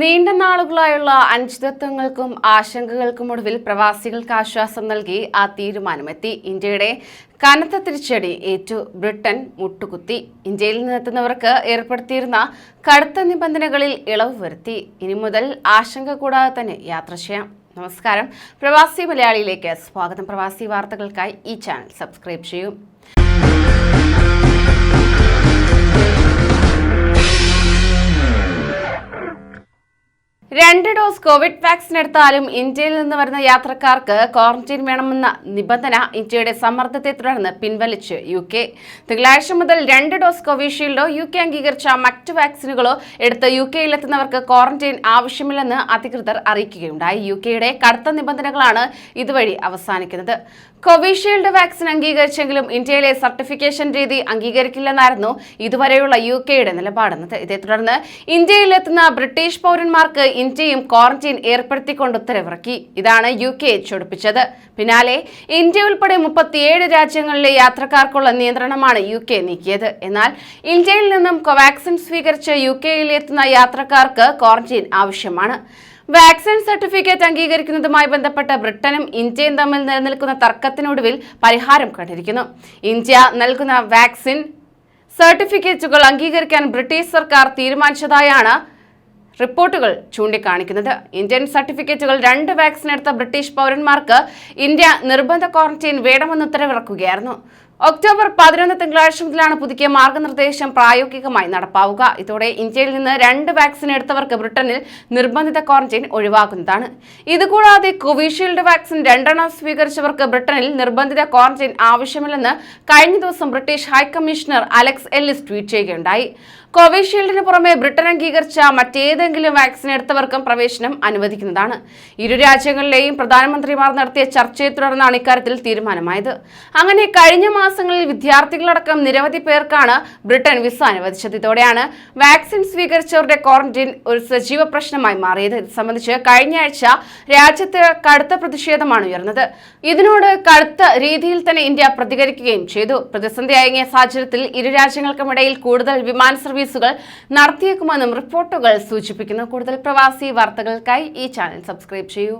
നീണ്ട നാളുകളായുള്ള അനിശ്ചിതത്വങ്ങൾക്കും ആശങ്കകൾക്കും ഒടുവിൽ പ്രവാസികൾക്ക് ആശ്വാസം നൽകി ആ തീരുമാനമെത്തി. ഇന്ത്യയുടെ കനത്ത തിരിച്ചടി ഏറ്റു ബ്രിട്ടൻ മുട്ടുകുത്തി. ഇന്ത്യയിൽ നിന്നെത്തുന്നവർക്ക് ഏർപ്പെടുത്തിയിരുന്ന കടുത്ത നിബന്ധനകളിൽ ഇളവ് വരുത്തി. ഇനി മുതൽ ആശങ്ക കൂടാതെ തന്നെ യാത്ര ചെയ്യാം. നമസ്കാരം. പ്രവാസി മലയാളിയിലേക്ക് സ്വാഗതം. പ്രവാസി വാർത്തകൾക്കായി ഈ ചാനൽ സബ്സ്ക്രൈബ് ചെയ്യൂ. രണ്ട് ഡോസ് കോവിഡ് വാക്സിൻ എടുത്താലും ഇന്ത്യയിൽ നിന്ന് വരുന്ന യാത്രക്കാർക്ക് ക്വാറന്റൈൻ വേണമെന്ന നിബന്ധന ഇന്ത്യയുടെ സമ്മർദ്ദത്തെ തുടർന്ന് പിൻവലിച്ച് യു കെ. തിങ്കളാഴ്ച മുതൽ രണ്ട് ഡോസ് കോവിഷീൽഡോ യു കെ അംഗീകരിച്ച മറ്റ് വാക്സിനുകളോ എടുത്ത് യു കെയിലെത്തുന്നവർക്ക് ക്വാറന്റൈൻ ആവശ്യമില്ലെന്ന് അധികൃതർ അറിയിക്കുകയുണ്ടായി. യു കെയുടെ കടുത്ത നിബന്ധനകളാണ് ഇതുവഴി അവസാനിക്കുന്നത്. കോവിഷീൽഡ് വാക്സിൻ അംഗീകരിച്ചെങ്കിലും ഇന്ത്യയിലെ സർട്ടിഫിക്കേഷൻ രീതി അംഗീകരിക്കില്ലെന്നായിരുന്നു ഇതുവരെയുള്ള യു കെയുടെ നിലപാടെന്നത്. ഇതേ തുടർന്ന് ഇന്ത്യയിലെത്തുന്ന ബ്രിട്ടീഷ് പൗരന്മാർക്ക് ഇന്ത്യയും ക്വാറന്റൈൻ ഏർപ്പെടുത്തിക്കൊണ്ട് ഉത്തരവിറക്കി. ഇതാണ് യു കെ ചൊടിപ്പിച്ചത് പിന്നാലെ ഇന്ത്യ ഉൾപ്പെടെ മുപ്പത്തിയേഴ് രാജ്യങ്ങളിലെ യാത്രക്കാർക്കുള്ള നിയന്ത്രണമാണ് യു കെ നീക്കിയത്. എന്നാൽ ഇന്ത്യയിൽ നിന്നും കോവാക്സിൻ സ്വീകരിച്ച് യു കെയിൽ എത്തുന്ന യാത്രക്കാർക്ക് ക്വാറന്റൈൻ ആവശ്യമാണ്. വാക്സിൻ സർട്ടിഫിക്കറ്റ് അംഗീകരിക്കുന്നതുമായി ബന്ധപ്പെട്ട് ബ്രിട്ടനും ഇന്ത്യയും തമ്മിൽ നിലനിൽക്കുന്ന തർക്കത്തിനൊടുവിൽ പരിഹാരം കണ്ടിരിക്കുന്നു. ഇന്ത്യ നൽകുന്ന വാക്സിൻ സർട്ടിഫിക്കറ്റുകൾ അംഗീകരിക്കാൻ ബ്രിട്ടീഷ് സർക്കാർ തീരുമാനിച്ചതായാണ് റിപ്പോർട്ടുകൾ ചൂണ്ടിക്കാണിക്കുന്നത്. ഇന്ത്യൻ സർട്ടിഫിക്കറ്റുകൾ രണ്ട് വാക്സിൻ എടുത്ത ബ്രിട്ടീഷ് പൗരന്മാർക്ക് ഇന്ത്യ നിർബന്ധ ക്വാറന്റൈൻ വേണമെന്ന് ഉത്തരവിറക്കുകയായിരുന്നു. ഒക്ടോബർ പതിനൊന്ന് തിങ്കളാഴ്ച മുതലാണ് പുതുക്കിയ മാർഗനിർദ്ദേശം പ്രായോഗികമായി നടപ്പാവുക. ഇതോടെ ഇന്ത്യയിൽ നിന്ന് രണ്ട് വാക്സിൻ എടുത്തവർക്ക് ബ്രിട്ടനിൽ നിർബന്ധിത ക്വാറന്റൈൻ ഒഴിവാക്കുന്നതാണ്. ഇതുകൂടാതെ കോവിഷീൽഡ് വാക്സിൻ രണ്ടെണ്ണം സ്വീകരിച്ചവർക്ക് ബ്രിട്ടനിൽ നിർബന്ധിത ക്വാറന്റൈൻ ആവശ്യമില്ലെന്ന് കഴിഞ്ഞ ദിവസം British high commissioner Alex Ellis tweet ചെയ്യുകയുണ്ടായി. കോവിഷീൽഡിന് പുറമെ ബ്രിട്ടൻ അംഗീകരിച്ച മറ്റേതെങ്കിലും വാക്സിൻ എടുത്തവർക്കും പ്രവേശനം അനുവദിക്കുന്നതാണ്. ഇരു രാജ്യങ്ങളിലെയും പ്രധാനമന്ത്രിമാർ നടത്തിയ ചർച്ചയെ തുടർന്നാണ് ഇക്കാര്യത്തിൽ തീരുമാനമായത്. അങ്ങനെ കഴിഞ്ഞ മാസങ്ങളിൽ വിദ്യാർത്ഥികളടക്കം നിരവധി പേർക്കാണ് ബ്രിട്ടൻ വിസ അനുവദിച്ചത്. ഇതോടെയാണ് വാക്സിൻ സ്വീകരിച്ചവരുടെ ക്വാറന്റൈൻ ഒരു സജീവ പ്രശ്നമായി മാറിയത്. ഇത് സംബന്ധിച്ച് കഴിഞ്ഞ ആഴ്ച രാജ്യത്ത് കടുത്ത പ്രതിഷേധമാണ് ഉയർന്നത്. ഇതിനോട് കടുത്ത രീതിയിൽ തന്നെ ഇന്ത്യ പ്രതികരിക്കുകയും ചെയ്തു. പ്രതിസന്ധി അയങ്ങിയ സാഹചര്യത്തിൽ ഇരു രാജ്യങ്ങൾക്കുമിടയിൽ കൂടുതൽ വിമാന സർവീസുകൾ നടത്തിയേക്കുമെന്നും റിപ്പോർട്ടുകൾ സൂചിപ്പിക്കുന്നു. കൂടുതൽ പ്രവാസി വാർത്തകൾക്കായി ഈ ചാനൽ സബ്സ്ക്രൈബ് ചെയ്യൂ.